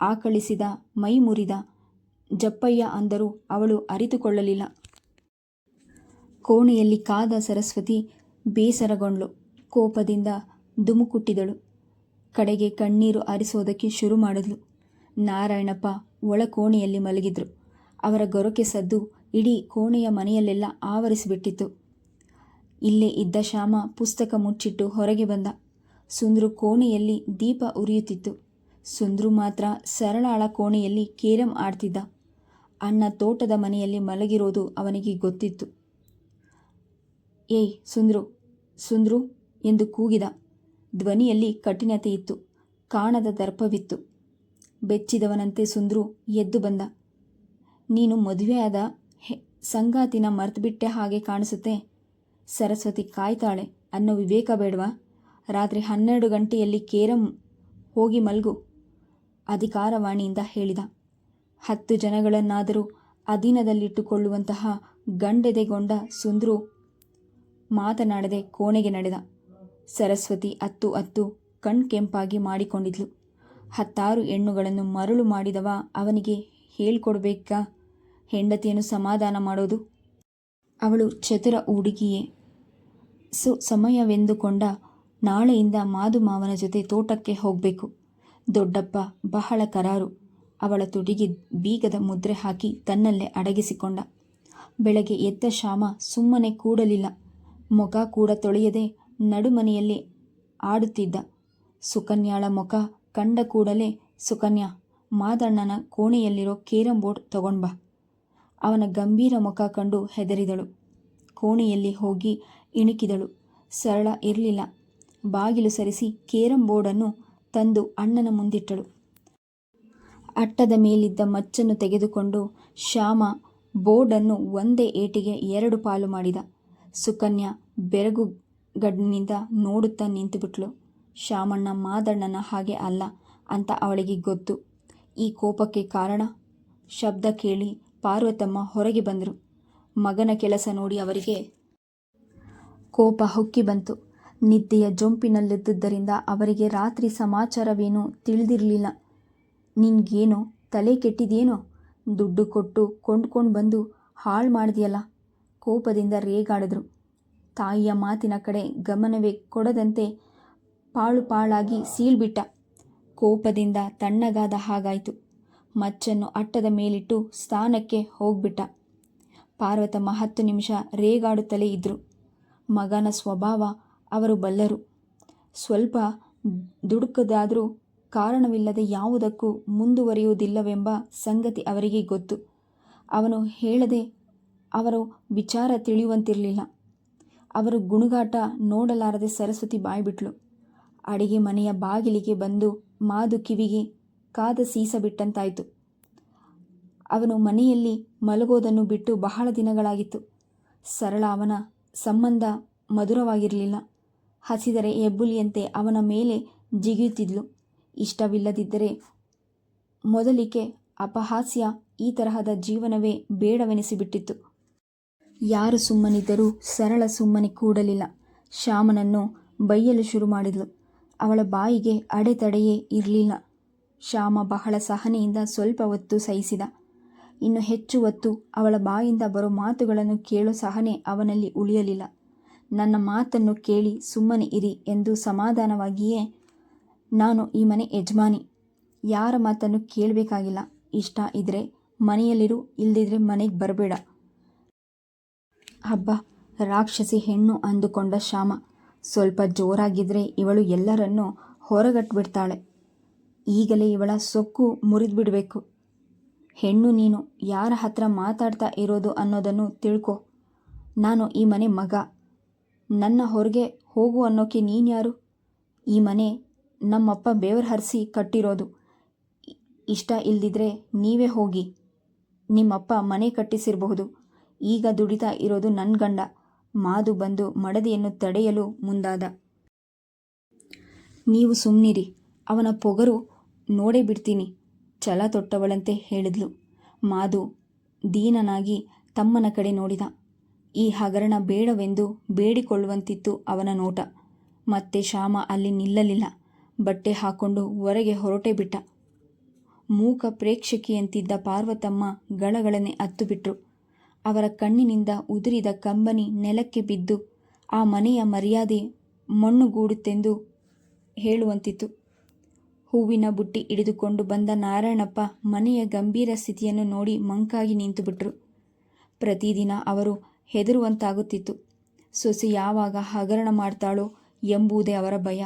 A: ಆಕಳಿಸಿದ, ಮೈ ಮುರಿದ ಜಪ್ಪಯ್ಯ ಅಂದರೂ ಅವಳು ಅರಿತುಕೊಳ್ಳಲಿಲ್ಲ. ಕೋಣೆಯಲ್ಲಿ ಕಾದ ಸರಸ್ವತಿ ಬೇಸರಗೊಂಡ್ಳು. ಕೋಪದಿಂದ ದುಮುಕುಟ್ಟಿದಳು ಕಡೆಗೆ ಕಣ್ಣೀರು ಆರಿಸೋದಕ್ಕೆ ಶುರು ಮಾಡಿದ್ಲು. ನಾರಾಯಣಪ್ಪ ಒಳ ಕೋಣೆಯಲ್ಲಿ ಮಲಗಿದ್ರು. ಅವರ ಗೊರಕೆ ಸದ್ದು ಇಡೀ ಕೋಣೆಯ ಮನೆಯಲ್ಲೆಲ್ಲ ಆವರಿಸಿಬಿಟ್ಟಿತ್ತು. ಇಲ್ಲೇ ಇದ್ದ ಶ್ಯಾಮ ಪುಸ್ತಕ ಮುಚ್ಚಿಟ್ಟು ಹೊರಗೆ ಬಂದ. ಸುಂದ್ರು ಕೋಣೆಯಲ್ಲಿ ದೀಪ ಉರಿಯುತ್ತಿತ್ತು. ಸುಂದ್ರು ಮಾತ್ರ ಸರಳಾಳ ಕೋಣೆಯಲ್ಲಿ ಕೇರಂ ಆಡ್ತಿದ್ದ. ಅಣ್ಣ ತೋಟದ ಮನೆಯಲ್ಲಿ ಮಲಗಿರೋದು ಅವನಿಗೆ ಗೊತ್ತಿತ್ತು. ಏಯ್ ಸುಂದ್ರು ಸುಂದ್ರು ಎಂದು ಕೂಗಿದ. ಧ್ವನಿಯಲ್ಲಿ ಕಠಿಣತೆ ಇತ್ತು. ಕಾಣದ ದರ್ಪವಿತ್ತು. ಬೆಚ್ಚಿದವನಂತೆ ಸುಂದ್ರು ಎದ್ದು ಬಂದ. ನೀನು ಮದುವೆಯಾದ ಸಂಗಾತಿನ ಮರ್ತುಬಿಟ್ಟೆ ಹಾಗೆ ಕಾಣಿಸುತ್ತೆ. ಸರಸ್ವತಿ ಕಾಯ್ತಾಳೆ. ಅನ್ನೋ ವಿವೇಕ ಬೇಡವಾ? ರಾತ್ರಿ ಹನ್ನೆರಡು ಗಂಟೆಯಲ್ಲಿ ಕೇರಂ ಹೋಗಿ ಮಲ್ಗು. ಅಧಿಕಾರವಾಣಿಯಿಂದ ಹೇಳಿದ. ಹತ್ತು ಜನಗಳನ್ನಾದರೂ ಅಧೀನದಲ್ಲಿಟ್ಟುಕೊಳ್ಳುವಂತಹ ಗಂಡೆದೆಗೊಂಡ ಸುಂದ್ರು ಮಾತನಾಡದೆ ಕೋಣೆಗೆ ನಡೆದ. ಸರಸ್ವತಿ ಅತ್ತು ಅತ್ತು ಕಣ್ಕೆಂಪಾಗಿ ಮಾಡಿಕೊಂಡಿದ್ಲು. ಹತ್ತಾರು ಹೆಣ್ಣುಗಳನ್ನು ಮರಳು ಮಾಡಿದವ ಅವನಿಗೆ ಹೇಳ್ಕೊಡ್ಬೇಕಾ? ಹೆಂಡತಿಯನ್ನು ಸಮಾಧಾನ ಮಾಡೋದು? ಅವಳು ಚತುರ ಹುಡುಗಿಯೇ. ಸು ಸಮಯವೆಂದುಕೊಂಡ ನಾಳೆಯಿಂದ ಮಾದು ಮಾವನ ಜೊತೆ ತೋಟಕ್ಕೆ ಹೋಗಬೇಕು. ದೊಡ್ಡಪ್ಪ ಬಹಳ ಕರಾರು. ಅವಳ ತುಡಿಗೆ ಬೀಗದ ಮುದ್ರೆ ಹಾಕಿ ತನ್ನಲ್ಲೇ ಅಡಗಿಸಿಕೊಂಡ. ಬೆಳಗ್ಗೆ ಎದ್ದ ಶ್ಯಾಮ ಸುಮ್ಮನೆ ಕೂಡಲಿಲ್ಲ. ಮೊಗ ಕೂಡ ತೊಳೆಯದೆ ನಡುಮನೆಯಲ್ಲಿ ಆಡುತ್ತಿದ್ದ. ಸುಕನ್ಯಾಳ ಮುಖ ಕಂಡ ಕೂಡಲೇ, ಸುಕನ್ಯಾ, ಮಾದಣ್ಣನ ಕೋಣೆಯಲ್ಲಿರೋ ಕೇರಂ ಬೋರ್ಡ್ ತಗೊಂಡ್ಬಾ. ಅವನ ಗಂಭೀರ ಮುಖ ಕಂಡು ಹೆದರಿದಳು. ಕೋಣೆಯಲ್ಲಿ ಹೋಗಿ ಇಣುಕಿದಳು. ಸರಳ ಇರಲಿಲ್ಲ. ಬಾಗಿಲು ಸರಿಸಿ ಕೇರಂ ಬೋರ್ಡನ್ನು ತಂದು ಅಣ್ಣನ ಮುಂದಿಟ್ಟಳು. ಅಟ್ಟದ ಮೇಲಿದ್ದ ಮಚ್ಚನ್ನು ತೆಗೆದುಕೊಂಡು ಶ್ಯಾಮ ಬೋರ್ಡನ್ನು ಒಂದೇ ಏಟಿಗೆ ಎರಡು ಪಾಲು ಮಾಡಿದ. ಸುಕನ್ಯಾ ಬೆರಗುಗಣ್ಣಿನಿಂದ ನೋಡುತ್ತಾ ನಿಂತುಬಿಟ್ಲು. ಶಾಮಣ್ಣ ಮಾದಣ್ಣನ ಹಾಗೆ ಅಲ್ಲ ಅಂತ ಅವಳಿಗೆ ಗೊತ್ತು. ಈ ಕೋಪಕ್ಕೆ ಕಾರಣ? ಶಬ್ದ ಕೇಳಿ ಪಾರ್ವತಮ್ಮ ಹೊರಗೆ ಬಂದರು. ಮಗನ ಕೆಲಸ ನೋಡಿ ಅವರಿಗೆ ಕೋಪ ಹೊಕ್ಕಿ ಬಂತು. ನಿದ್ದೆಯ ಜೊಂಪಿನಲ್ಲಿದ್ದುದರಿಂದ ಅವರಿಗೆ ರಾತ್ರಿ ಸಮಾಚಾರವೇನೂ ತಿಳಿದಿರಲಿಲ್ಲ. ನಿನ್ಗೇನೋ? ತಲೆ ಕೆಟ್ಟಿದೇನೋ? ದುಡ್ಡು ಕೊಟ್ಟು ಕೊಂಡ್ಕೊಂಡು ಬಂದು ಹಾಳು ಮಾಡಿದೆಯಲ್ಲ? ಕೋಪದಿಂದ ರೇಗಾಡಿದ್ರು. ತಾಯಿಯ ಮಾತಿನ ಕಡೆ ಗಮನವೇ ಕೊಡದಂತೆ ಪಾಳು ಪಾಳಾಗಿ ಸೀಳ್ಬಿಟ್ಟ. ಕೋಪದಿಂದ ತಣ್ಣಗಾದ ಹಾಗಾಯಿತು. ಮಚ್ಚನ್ನು ಅಟ್ಟದ ಮೇಲಿಟ್ಟು ಸ್ಥಾನಕ್ಕೆ ಹೋಗ್ಬಿಟ್ಟ. ಪಾರ್ವತಮ್ಮ ಹತ್ತು ನಿಮಿಷ ರೇಗಾಡುತ್ತಲೇ ಇದ್ದರು ಮಗನ ಸ್ವಭಾವ ಅವರು ಬಲ್ಲರು. ಸ್ವಲ್ಪ ದುಡುಕದಾದರೂ ಕಾರಣವಿಲ್ಲದೆ ಯಾವುದಕ್ಕೂ ಮುಂದುವರಿಯುವುದಿಲ್ಲವೆಂಬ ಸಂಗತಿ ಅವರಿಗೆ ಗೊತ್ತು. ಅವನು ಹೇಳದೆ ಅವರು ವಿಚಾರ ತಿಳಿಯುವಂತಿರಲಿಲ್ಲ. ಅವರು ಗುಣಗಾಟ ನೋಡಲಾರದೆ ಸರಸ್ವತಿ ಬಾಯ್ಬಿಟ್ಲು ಅಡಿಗೆ ಮನೆಯ ಬಾಗಿಲಿಗೆ ಬಂದು ಮಾದು ಕಿವಿಗೆ ಕಾದ ಸೀಸ ಬಿಟ್ಟಂತಾಯಿತು. ಅವನು ಮನೆಯಲ್ಲಿ ಮಲಗೋದನ್ನು ಬಿಟ್ಟು ಬಹಳ ದಿನಗಳಾಗಿತ್ತು. ಸರಳ ಅವನ ಸಂಬಂಧ ಮಧುರವಾಗಿರಲಿಲ್ಲ. ಹಸಿದರೆ ಎಬ್ಬುಲಿಯಂತೆ ಅವನ ಮೇಲೆ ಜಿಗಿಯುತ್ತಿದ್ಲು. ಇಷ್ಟವಿಲ್ಲದಿದ್ದರೆ ಮೊದಲಿಗೆ ಅಪಹಾಸ್ಯ ಈ ತರಹದ ಜೀವನವೇ ಬೇಡವೆನಿಸಿಬಿಟ್ಟಿತ್ತು. ಯಾರು ಸುಮ್ಮನಿದ್ದರೂ ಸರಳ ಸುಮ್ಮನೆ ಕೂಡಲಿಲ್ಲ. ಶ್ಯಾಮನನ್ನು ಬೈಯಲು ಶುರು ಮಾಡಿದಳು ಅವಳ ಬಾಯಿಗೆ ಅಡೆತಡೆಯೇ ಇರಲಿಲ್ಲ. ಶ್ಯಾಮ ಬಹಳ ಸಹನೆಯಿಂದ ಸ್ವಲ್ಪ ಹೊತ್ತು ಸಹಿಸಿದ. ಇನ್ನು ಹೆಚ್ಚು ಹೊತ್ತು ಅವಳ ಬಾಯಿಂದ ಬರೋ ಮಾತುಗಳನ್ನು ಕೇಳೋ ಸಹನೆ ಅವನಲ್ಲಿ ಉಳಿಯಲಿಲ್ಲ. ನನ್ನ ಮಾತನ್ನು ಕೇಳಿ ಸುಮ್ಮನೆ ಇರಿ ಎಂದು ಸಮಾಧಾನವಾಗಿಯೇ, ನಾನು ಈ ಮನೆ ಯಜಮಾನಿ. ಯಾರ ಮಾತನ್ನು ಕೇಳಬೇಕಾಗಿಲ್ಲ. ಇಷ್ಟ ಇದ್ದರೆ ಮನೆಯಲ್ಲಿರು, ಇಲ್ದಿದ್ರೆ ಮನೆಗೆ ಬರಬೇಡ. ಹಬ್ಬ. ರಾಕ್ಷಸಿ ಹೆಣ್ಣು ಅಂದುಕೊಂಡ ಶ್ಯಾಮ. ಸ್ವಲ್ಪ ಜೋರಾಗಿದ್ದರೆ ಇವಳು ಎಲ್ಲರನ್ನೂ ಹೊರಗಟ್ಬಿಡ್ತಾಳೆ. ಈಗಲೇ ಇವಳ ಸೊಕ್ಕು ಮುರಿದ್ಬಿಡ್ಬೇಕು. ಹೆಣ್ಣು ನೀನು ಯಾರ ಹತ್ರ ಮಾತಾಡ್ತಾ ಇರೋದು ಅನ್ನೋದನ್ನು ತಿಳ್ಕೊ. ನಾನು ಈ ಮನೆ ಮಗ. ನನ್ನ ಹೊರಗೆ ಹೋಗು ಅನ್ನೋಕೆ ನೀನ್ಯಾರು ಈ ಮನೆ ನಮ್ಮಪ್ಪ ಬೇವರ್ ಹರಿಸಿ ಕಟ್ಟಿರೋದು. ಇಷ್ಟ ಇಲ್ದಿದ್ರೆ ನೀವೇ ಹೋಗಿ. ನಿಮ್ಮಪ್ಪ ಮನೆ ಕಟ್ಟಿಸಿರಬಹುದು. ಈಗ ದುಡಿತಾ ಇರೋದು ನನ್ನ ಗಂಡ. ಮಾದು ಬಂದು ಮಡದಿಯನ್ನು ತಡೆಯಲು ಮುಂದಾದ. ನೀವು ಸುಮ್ಮನಿರಿ ಅವನ ಪೊಗರು ನೋಡೇ ಬಿಡ್ತೀನಿ. ಛಲ ತೊಟ್ಟವಳಂತೆ ಹೇಳಿದ್ಲು. ಮಾದು ದೀನನಾಗಿ ತಮ್ಮನ ಕಡೆ ನೋಡಿದ. ಈ ಹಗರಣ ಬೇಡವೆಂದು ಬೇಡಿಕೊಳ್ಳುವಂತಿತ್ತು ಅವನ ನೋಟ. ಮತ್ತೆ ಶ್ಯಾಮ ಅಲ್ಲಿ ನಿಲ್ಲಲಿಲ್ಲ. ಬಟ್ಟೆ ಹಾಕೊಂಡು ಹೊರಗೆ ಹೊರಟೇ ಬಿಟ್ಟ. ಮೂಕ ಪ್ರೇಕ್ಷಕಿಯಂತಿದ್ದ ಪಾರ್ವತಮ್ಮ ಗಳಗಳನೆ ಅತ್ತು ಬಿಟ್ರು. ಅವರ ಕಣ್ಣಿನಿಂದ ಉದುರಿದ ಕಂಬನಿ ನೆಲಕ್ಕೆ ಬಿದ್ದು ಆ ಮನೆಯ ಮರ್ಯಾದೆ ಮಣ್ಣುಗೂಡುತ್ತೆಂದು ಹೇಳುವಂತಿತ್ತು. ಹೂವಿನ ಬುಟ್ಟಿ ಹಿಡಿದುಕೊಂಡು ಬಂದ ನಾರಾಯಣಪ್ಪ ಮನೆಯ ಗಂಭೀರ ಸ್ಥಿತಿಯನ್ನು ನೋಡಿ ಮಂಕಾಗಿ ನಿಂತುಬಿಟ್ರು. ಪ್ರತಿದಿನ ಅವರು ಹೆದರುವಂತಾಗುತ್ತಿತ್ತು. ಸೊಸೆ ಯಾವಾಗ ಹಗರಣ ಮಾಡ್ತಾಳೋ ಎಂಬುದೇ ಅವರ ಭಯ.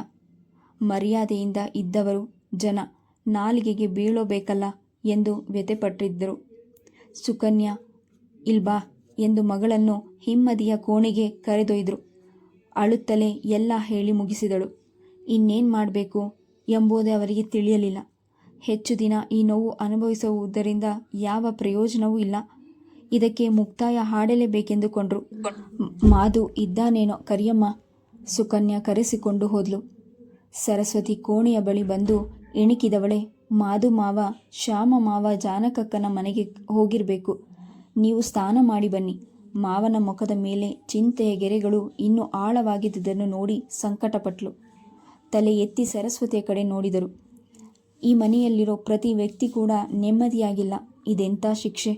A: ಮರ್ಯಾದೆಯಿಂದ ಇದ್ದವರು ಜನ ನಾಲಿಗೆಗೆ ಬೀಳೋಬೇಕಲ್ಲ ಎಂದು ವ್ಯಥೆಪಟ್ಟಿದ್ದರು. ಸುಕನ್ಯಾ ಇಲ್ಬಾ ಎಂದು ಮಗಳನ್ನು ಹಿಮ್ಮದಿಯ ಕೋಣೆಗೆ ಕರೆದೊಯ್ದರು. ಅಳುತ್ತಲೇ ಎಲ್ಲ ಹೇಳಿ ಮುಗಿಸಿದಳು. ಇನ್ನೇನು ಮಾಡಬೇಕು ಎಂಬುದೇ ಅವರಿಗೆ ತಿಳಿಯಲಿಲ್ಲ. ಹೆಚ್ಚು ದಿನ ಈ ನೋವು ಅನುಭವಿಸುವುದರಿಂದ ಯಾವ ಪ್ರಯೋಜನವೂ ಇಲ್ಲ. ಇದಕ್ಕೆ ಮುಕ್ತಾಯ ಹಾಡಲೇಬೇಕೆಂದುಕೊಂಡ್ರು ಮಾದು ಇದ್ದಾನೇನೋ ಕರಿಯಮ್ಮ ಸುಕನ್ಯಾ ಕರೆಸಿಕೊಂಡು ಹೋದ್ಲು. ಸರಸ್ವತಿ ಕೋಣೆಯ ಬಳಿ ಬಂದು ಇಣಿಕಿದವಳೆ ಮಾದು ಮಾವ, ಶ್ಯಾಮ ಮಾವ, ಜಾನಕಕ್ಕನ ಮನೆಗೆ ಹೋಗಿರಬೇಕು. ನೀವು ಸ್ನಾನ ಮಾಡಿ ಬನ್ನಿ. ಮಾವನ ಮುಖದ ಮೇಲೆ ಚಿಂತೆಯ ಗೆರೆಗಳು ಇನ್ನೂ ಆಳವಾಗಿದ್ದುದನ್ನು ನೋಡಿ ಸಂಕಟಪಟ್ಲು. ತಲೆ ಎತ್ತಿ ಸರಸ್ವತಿಯ ಕಡೆ ನೋಡಿದರು. ಈ ಮನೆಯಲ್ಲಿರೋ ಪ್ರತಿ ವ್ಯಕ್ತಿ ಕೂಡ ನೆಮ್ಮದಿಯಾಗಿಲ್ಲ. ಇದೆಂಥ ಶಿಕ್ಷೆ?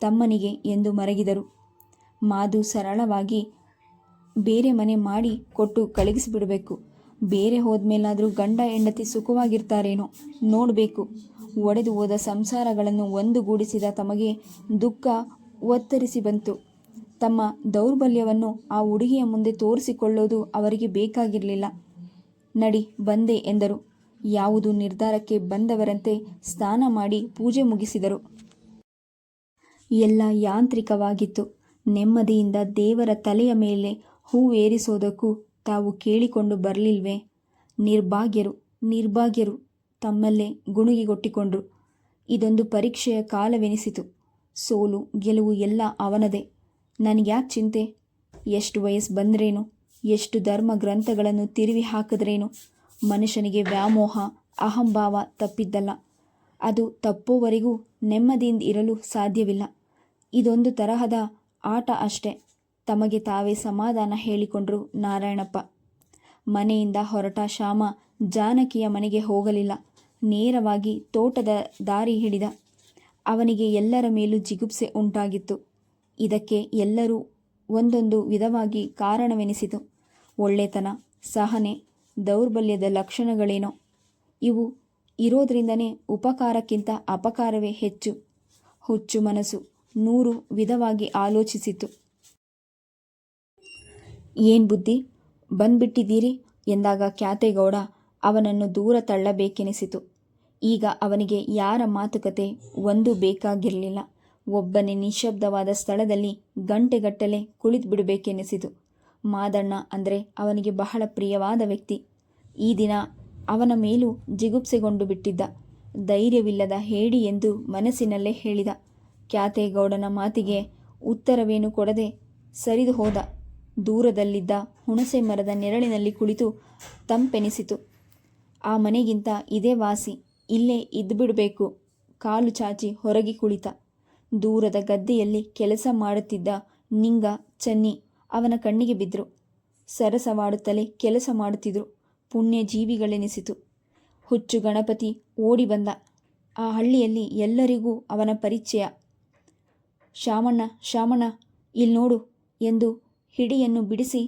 A: ತಮ್ಮನಿಗೆ ಎಂದು ಮರಗಿದರು. ಮಾದು ಸರಳವಾಗಿ ಬೇರೆ ಮನೆ ಮಾಡಿ ಕೊಟ್ಟು ಕಳಗಿಸಿಬಿಡಬೇಕು ಬೇರೆ ಹೋದ್ಮೇಲಾದರೂ ಗಂಡ ಹೆಂಡತಿ ಸುಖವಾಗಿರ್ತಾರೇನೋ ನೋಡಬೇಕು. ಒಡೆದು ಹೋದ ಸಂಸಾರಗಳನ್ನು ಒಂದುಗೂಡಿಸಿದ ತಮಗೆ ದುಃಖ ಒತ್ತರಿಸಿ ಬಂತು. ತಮ್ಮ ದೌರ್ಬಲ್ಯವನ್ನು ಆ ಹುಡುಗಿಯ ಮುಂದೆ ತೋರಿಸಿಕೊಳ್ಳೋದು ಅವರಿಗೆ ಬೇಕಾಗಿರಲಿಲ್ಲ. ನಡಿ, ಬಂದೆ ಎಂದರು. ಯಾವುದು ನಿರ್ಧಾರಕ್ಕೆ ಬಂದವರಂತೆ ಸ್ನಾನ ಮಾಡಿ ಪೂಜೆ ಮುಗಿಸಿದರು. ಎಲ್ಲ ಯಾಂತ್ರಿಕವಾಗಿತ್ತು. ನೆಮ್ಮದಿಯಿಂದ ದೇವರ ತಲೆಯ ಮೇಲೆ ಹೂವೇರಿಸೋದಕ್ಕೂ ತಾವು ಕೇಳಿಕೊಂಡು ಬರಲಿಲ್ವೇ? ನಿರ್ಭಾಗ್ಯರು ನಿರ್ಭಾಗ್ಯರು ತಮ್ಮಲ್ಲೇ ಗುಣುಗಿಗೊಟ್ಟಿಕೊಂಡ್ರು. ಇದೊಂದು ಪರೀಕ್ಷೆಯ ಕಾಲವೆನಿಸಿತು. ಸೋಲು, ಗೆಲುವು ಎಲ್ಲ ಅವನದೇ. ನನಗ್ಯಾಕೆ ಚಿಂತೆ? ಎಷ್ಟು ವಯಸ್ಸು ಬಂದ್ರೇನು? ಎಷ್ಟು ಧರ್ಮ ಗ್ರಂಥಗಳನ್ನು ತಿರುವಿ ಹಾಕಿದ್ರೇನು? ಮನುಷ್ಯನಿಗೆ ವ್ಯಾಮೋಹ, ಅಹಂಭಾವ ತಪ್ಪಿದ್ದಲ್ಲ. ಅದು ತಪ್ಪುವವರೆಗೂ ನೆಮ್ಮದಿಯಿಂದ ಇರಲು ಸಾಧ್ಯವಿಲ್ಲ. ಇದೊಂದು ತರಹದ ಆಟ ಅಷ್ಟೆ. ತಮಗೆ ತಾವೇ ಸಮಾಧಾನ ಹೇಳಿಕೊಂಡ್ರು ನಾರಾಯಣಪ್ಪ. ಮನೆಯಿಂದ ಹೊರಟ ಶ್ಯಾಮ ಜಾನಕಿಯ ಮನೆಗೆ ಹೋಗಲಿಲ್ಲ. ನೇರವಾಗಿ ತೋಟದ ದಾರಿ ಹಿಡಿದ. ಅವನಿಗೆ ಎಲ್ಲರ ಮೇಲೂ ಜಿಗುಪ್ಸೆ ಉಂಟಾಗಿತ್ತು. ಇದಕ್ಕೆ ಎಲ್ಲರೂ ಒಂದೊಂದು ವಿಧವಾಗಿ ಕಾರಣವೆನಿಸಿತು. ಒಳ್ಳೆತನ, ಸಹನೆ, ದೌರ್ಬಲ್ಯದ ಲಕ್ಷಣಗಳೇನೋ. ಇವು ಇರೋದ್ರಿಂದನೇ ಉಪಕಾರಕ್ಕಿಂತ ಅಪಕಾರವೇ ಹೆಚ್ಚು. ಹುಚ್ಚು ಮನಸ್ಸು ನೂರು ವಿಧವಾಗಿ ಆಲೋಚಿಸಿತು ಏನ್ ಬುದ್ಧಿ? ಬಂದ್ಬಿಟ್ಟಿದ್ದೀರಿ? ಎಂದಾಗ ಖ್ಯಾತೇಗೌಡ ಅವನನ್ನು ದೂರ ತಳ್ಳಬೇಕೆನಿಸಿತು. ಈಗ ಅವನಿಗೆ ಯಾರ ಮಾತುಕತೆ ಒಂದು ಬೇಕಾಗಿರಲಿಲ್ಲ. ಒಬ್ಬನೇ ನಿಶ್ಶಬ್ದವಾದ ಸ್ಥಳದಲ್ಲಿ ಗಂಟೆಗಟ್ಟಲೆ ಕುಳಿತು ಬಿಡಬೇಕೆನಿಸಿತು ಮಾದಣ್ಣ ಅಂದರೆ ಅವನಿಗೆ ಬಹಳ ಪ್ರಿಯವಾದ ವ್ಯಕ್ತಿ. ಈ ದಿನ ಅವನ ಮೇಲೂ ಜಿಗುಪ್ಸೆಗೊಂಡು ಬಿಟ್ಟಿದ್ದ. ಧೈರ್ಯವಿಲ್ಲದ ಹೇಡಿ ಎಂದು ಮನಸ್ಸಿನಲ್ಲೇ ಹೇಳಿದ. ಖ್ಯಾತೇಗೌಡನ ಮಾತಿಗೆ ಉತ್ತರವೇನು ಕೊಡದೆ ಸರಿದು ಹೋದ ದೂರದಲ್ಲಿದ್ದ ಹುಣಸೆ ಮರದ ನೆರಳಿನಲ್ಲಿ ಕುಳಿತು ತಂಪೆನಿಸಿತು. ಆ ಮನೆಗಿಂತ ಇದೇ ವಾಸಿ. ಇಲ್ಲೇ ಇದ್ದುಬಿಡಬೇಕು ಕಾಲು ಚಾಚಿ ಹೊರಗೆ ಕುಳಿತ. ದೂರದ ಗದ್ದೆಯಲ್ಲಿ ಕೆಲಸ ಮಾಡುತ್ತಿದ್ದ ನಿಂಗ ಚನ್ನಿ ಅವನ ಕಣ್ಣಿಗೆ ಬಿದ್ದರು ಸರಸವಾಡುತ್ತಲೇ ಕೆಲಸ ಮಾಡುತ್ತಿದ್ರು. ಪುಣ್ಯ ಜೀವಿಗಳೆನಿಸಿತು ಹುಚ್ಚು ಗಣಪತಿ ಓಡಿ ಬಂದ. ಆ ಹಳ್ಳಿಯಲ್ಲಿ ಎಲ್ಲರಿಗೂ ಅವನ ಪರಿಚಯ. ಶಾಮಣ್ಣ ಶಾಮಣ್ಣ ಇಲ್ಲಿ ನೋಡು ಎಂದು ಹಿಡಿಯನ್ನು ಬಿಡಿಸಿ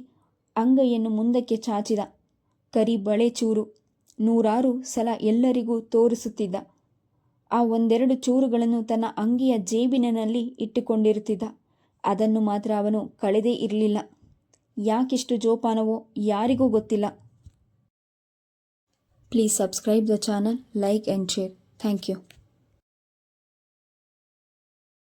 A: ಅಂಗೈಯನ್ನು ಮುಂದಕ್ಕೆ ಚಾಚಿದ. ಕರಿ ಬಳೆ ಚೂರು. ನೂರಾರು ಸಲ ಎಲ್ಲರಿಗೂ ತೋರಿಸುತ್ತಿದ್ದ. ಆ ಒಂದೆರಡು ಚೂರುಗಳನ್ನು ತನ್ನ ಅಂಗಿಯ ಜೇಬಿನಲ್ಲಿ ಇಟ್ಟುಕೊಂಡಿರುತ್ತಿದ್ದ. ಅದನ್ನು ಮಾತ್ರ ಅವನು ಕಳೆದೇ ಇರಲಿಲ್ಲ. ಯಾಕಿಷ್ಟು ಜೋಪಾನವೋ ಯಾರಿಗೂ ಗೊತ್ತಿಲ್ಲ. Please subscribe the channel, like and share. Thank you.